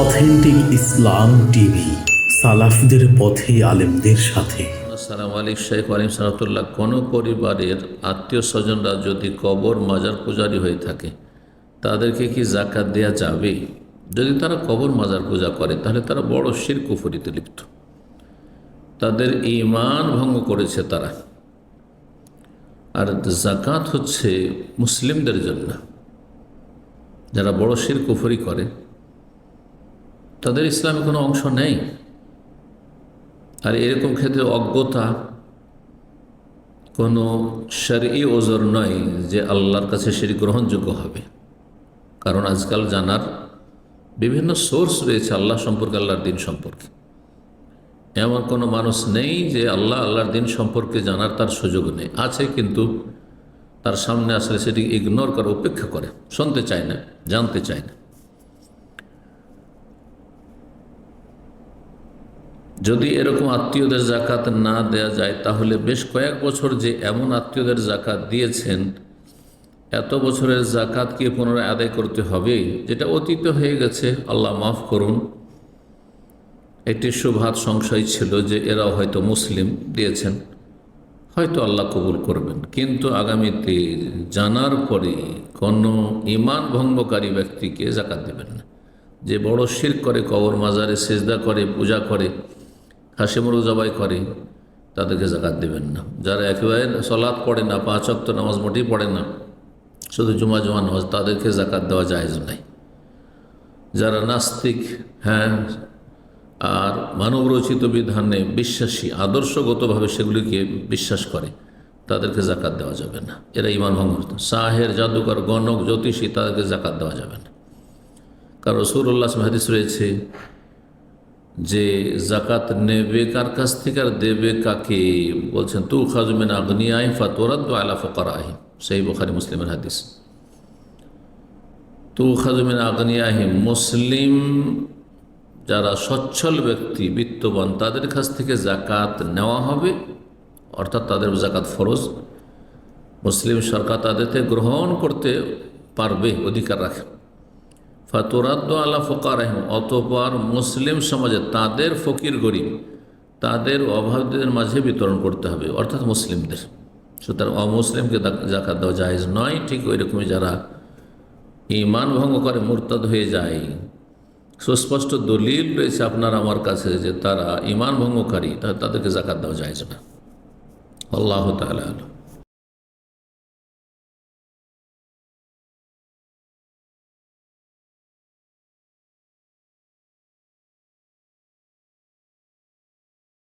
Authentic ইসলাম TV, সালাফদের পথে আলেমদের সাথে। আসসালামু আলাইকুম, শেখ আলিম সালাতুল্লাহ। কোনো পরিবারের আত্মীয় স্বজনরা যদি কবর মাজার পূজারী হয়ে থাকে, তাদেরকে কি জাকাত দেওয়া যাবে? যদি তারা কবর মাজার পূজা করে, তাহলে তারা বড় শির কুফরিতে লিপ্ত। তাদের ইমান ভঙ্গ করেছে তারা। আর জাকাত হচ্ছে মুসলিমদের জন্য। যারা বড় শির কুফরি করে তাদের ইসলামে কোনো অংশ নেই? আর এরকম ক্ষেত্রে অজ্ঞতা কোনো শরই ওজোর নয় যে আল্লাহর কাছে সেটি গ্রহণযোগ্য হবে। কারণ আজকাল জানার বিভিন্ন সোর্স রয়েছে আল্লাহ সম্পর্কে, আল্লাহর দিন সম্পর্কে। এমন কোনো মানুষ নেই যে আল্লাহ, আল্লাহর দিন সম্পর্কে জানার তার সুযোগ নেই। আছে কিন্তু তার সামনে আসলে সেটি ইগনোর করে উপেক্ষা করে, শুনতে চায় না, জানতে চায় না। যদি এরকম আত্মীয়দের জাকাত না দেয়া যায়, তাহলে বেশ কয়েক বছর যে এমন আত্মীয়দের জাকাত দিয়েছেন, এত বছরের জাকাত কি পুনরায় আদায় করতে হবে? যেটা অতীত হয়ে গেছে, আল্লাহ মাফ করুন। একটি সুভাত সংশয় ছিল যে এরাও হয়তো মুসলিম দিয়েছেন। হয়তো আল্লাহ কবুল করবেন। কিন্তু আগামীতে জানার পরে কোনো ইমান ভঙ্গকারী ব্যক্তিকে জাকাত দেবেন না। যে বড় শির করে, কবর মাজারে সেজদা করে, পূজা করে হাসি মুরগ জবাই করে, তাদেরকে জাকাত দেবেন না। যারা একেবারে সলাৎ পড়ে না, পাঁচ অক্ত নামাজ মোটেই পড়ে না, শুধু জুমা জুমা নামাজ, তাদেরকে জাকাত দেওয়া যায় নাই। যারা নাস্তিক হ্যাঁ আর মানবরচিত বিধানে বিশ্বাসী, আদর্শগতভাবে সেগুলিকে বিশ্বাস করে, তাদেরকে জাকাত দেওয়া যাবে না। এরা ইমান ভঙ্গ শাহের জাদুকর, গণক, জ্যোতিষী, তাদেরকে জাকাত দেওয়া যাবে না। কারণ রসুল্লাহ হাদিস রয়েছে যে জাকাত নেবে, কার কাছ থেকে আর দেবে, কাকে? বলছেন, তু খাজমিন আগ্নিয়াই ফাতোরাদ আলা ফকার আহিম সেই বোখারি মুসলিমের হাদিস। তু খাজমিন আগ্নিয়াহিম মুসলিম যারা সচ্ছল ব্যক্তি, বিত্তবান, তাদের কাছ থেকে জাকাত নেওয়া হবে, অর্থাৎ তাদের জাকাত ফরজ। মুসলিম সরকার তাদেরকে গ্রহণ করতে পারবে, অধিকার রাখে। ফাতুরাদ্দ আল্লাহ ফকার অতপর মুসলিম সমাজে তাদের ফকির গরিব, তাদের অভাবদের মাঝে বিতরণ করতে হবে, অর্থাৎ মুসলিমদের। সুতরাং অমুসলিমকে জাকাত দেওয়া জাহেজ নয়, ঠিক ওই রকমই যারা ইমান ভঙ্গ করে মোরতাদ হয়ে যায়। সুস্পষ্ট দলিল রয়েছে আপনার আমার কাছে যে তারা ইমান ভঙ্গকারী তাদেরকে জাকাত দেওয়া যায় না। আল্লাহ তাহলে তালা